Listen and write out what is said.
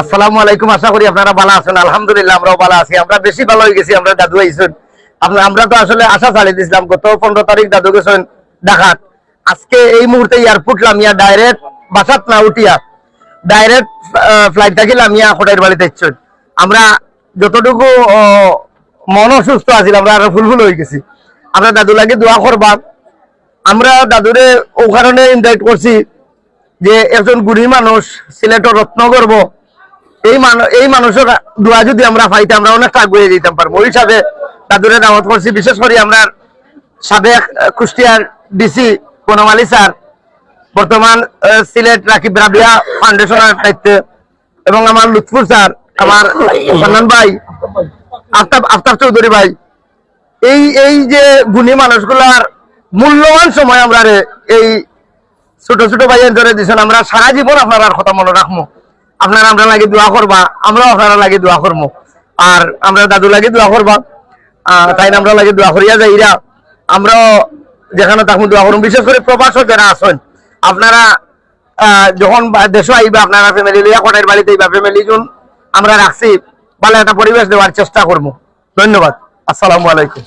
আসসালামু আলাইকুম, আশা করি আপনারা ভালো আছেন। আলহামদুলিল্লাহ, আমরাও ভালো আছি। আমরা বেশি ভালো হয়ে গেছি, আমরা দাদু আইসেন। আপনার আমরা তো আসলে আশা ছাড়িয়ে দিয়েছিলাম গত পনেরো তারিখ দাদু গেছেন আজকে এই মুহূর্তে এয়ারপোর্ট লামিয়া ডাইরেক্ট বাসাত না উঠিয়া, ডাইরেক্ট ফ্লাইট থাকি লামিয়া হোটেল বাড়িতে ইচ্ছেন আমরা যতটুকু মন অসুস্থ আছিল, আমরা আরও ফুলফুল হয়ে গেছি। আমরা দাদু লাগে দোয়া করবা। আমরা দাদুরে ও কারণে ইনভাইট করছি। যে একজন গুণী মানুষ সিলেটর রত্ন করব এই এই মানুষের দোয়া যদি আমরা পাইতে, আমরা অনেকটা আগুয়ে যেতাম পারব ওই হিসাবে দাদুরে দাওয়াত করছি বিশেষ করে আমরা সাবেক কুষ্টিয়ার ডিসি বনমালী স্যার বর্তমান সিলেট রাকিব রাবিয়া ফাউন্ডেশনের দায়িত্বে এবং আমার লুৎফুর স্যার আমার সান্নান ভাই, আফতাব আফতাব চৌধুরী ভাই। এই এই যে গুণী মানুষগুলার মূল্যবান সময় আমরা এই ছোট ছোট ভাইয়ের ধরে দিছেন, আমরা সারা জীবন আপনার কথা মনে রাখব আপনারা আমরা লাগে দোয়া করবা, আমরাও আপনারা লাগে দোয়া করব আর আমরা দাদু লাগে দোয়া করবা তাই আমরা লাগে দোয়া করিয়া যাইরা আমরাও যেখানে থাকব দোয়া করুন বিশেষ করে প্রবাসক যারা আছেন, আপনারা যখন দেশে আইবা, আপনারা ফ্যামিলি লইয়া কোটার বাড়িতে আইবা ফ্যামিলি যখন আমরা রাখছি, ভালো একটা পরিবেশ দেওয়ার চেষ্টা করব ধন্যবাদ। আসসালামু আলাইকুম।